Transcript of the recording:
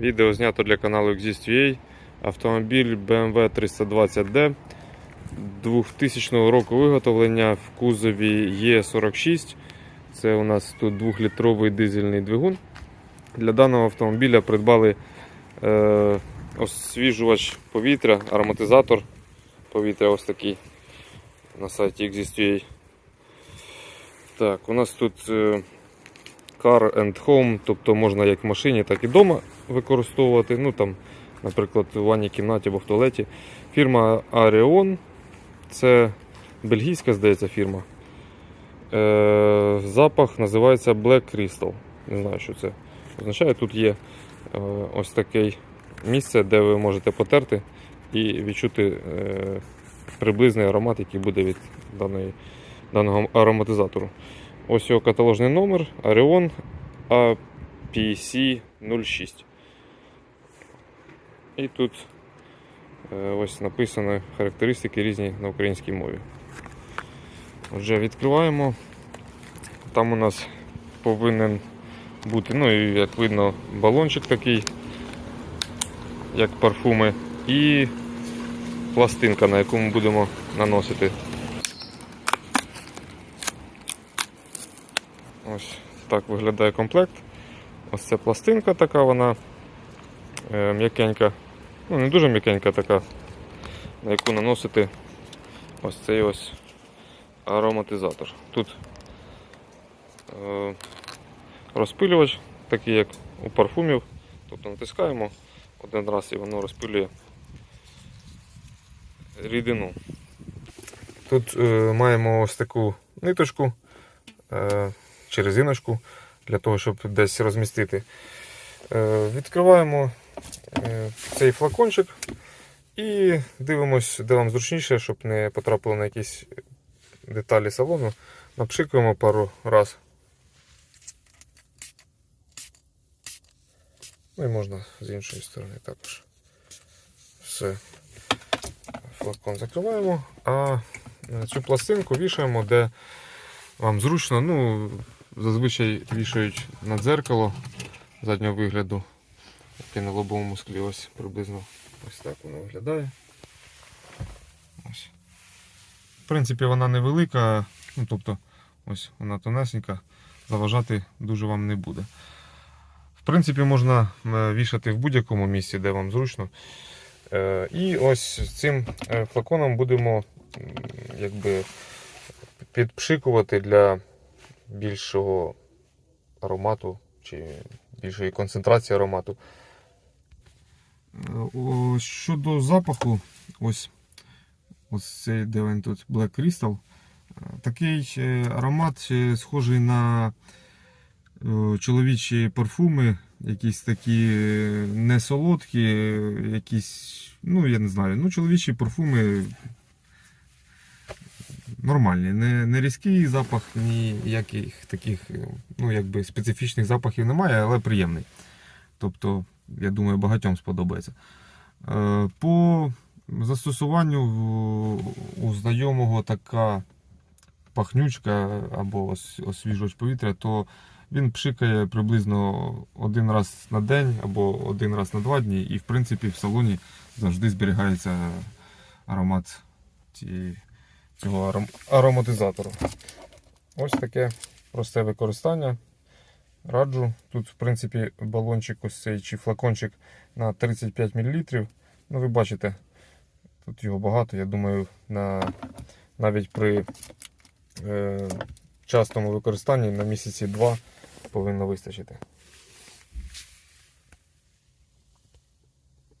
Відео знято для каналу Exist.ua. Автомобіль BMW 320D 2000 року виготовлення в кузові Е46. Це у нас тут 2-літровий дизельний двигун. Для даного автомобіля придбали е, освіжувач повітря, ароматизатор повітря ось такий на сайті Exist.ua. Так, у нас тут е, Car and Home, тобто можна як в машині, так і вдома використовувати. Ну там, наприклад, в ванній кімнаті або в туалеті. Фірма Arion. Це бельгійська, здається, фірма. Е, запах називається Black Crystal. Не знаю, що це означає. Тут є е, ось таке місце, де ви можете потерти і відчути е, приблизний аромат, який буде від даної, даного ароматизатору. Ось його каталожний номер Arion APC 06. І тут е, ось написано характеристики різні на українській мові. Отже, відкриваємо. Там у нас повинен бути, ну і як видно, балончик такий, як парфуми, і пластинка, на яку ми будемо наносити. Ось так виглядає комплект. Ось ця пластинка така, вона е, м'якенька. Ну, не дуже м'якенька така, на яку наносити ось цей ось ароматизатор. Тут е, розпилювач, такий як у парфумів. Тобто натискаємо один раз і воно розпилює рідину. Тут е, маємо ось таку ниточку е, чи резиночку для того, щоб десь розмістити. Е, відкриваємо цей флакончик і дивимось, де вам зручніше, щоб не потрапило на якісь деталі салону. Напшикуємо пару раз. Ну і можна з іншої сторони також. Все. Флакон закриваємо, а е, цю пластинку вішаємо, де вам зручно. Ну, зазвичай вішають на дзеркало заднього вигляду, яке на лобовому склі ось приблизно ось так воно виглядає. Ось. В принципі, вона невелика, ну, тобто ось вона тонесенька, заважати дуже вам не буде. В принципі, можна е, вішати в будь-якому місці, де вам зручно. Е, І ось цим е, флаконом будемо якби підпшикувати для більшого аромату чи більшої концентрації аромату. Е, Щодо запаху, ось, ось цей де він тут Black Crystal. Е, Такий е, аромат схожий на чоловічі парфуми, якісь такі не солодкі, якісь, ну я не знаю, ну чоловічі парфуми нормальні. Не, не різкий запах, ніяких таких ну, якби специфічних запахів немає, але приємний. Тобто, я думаю, багатьом сподобається. Е, По застосуванню у знайомого така пахнючка або ос- освіжувач повітря, то він пшикає приблизно один раз на день або один раз на два дні, і в принципі в салоні завжди зберігається аромат цього ароматизатору. Ось таке просте використання. Раджу. Тут, в принципі, балончик ось цей чи флакончик на 35 мл. Ну, ви бачите, тут його багато. Я думаю, на, навіть при е, частому використанні на місяці два повинно вистачити.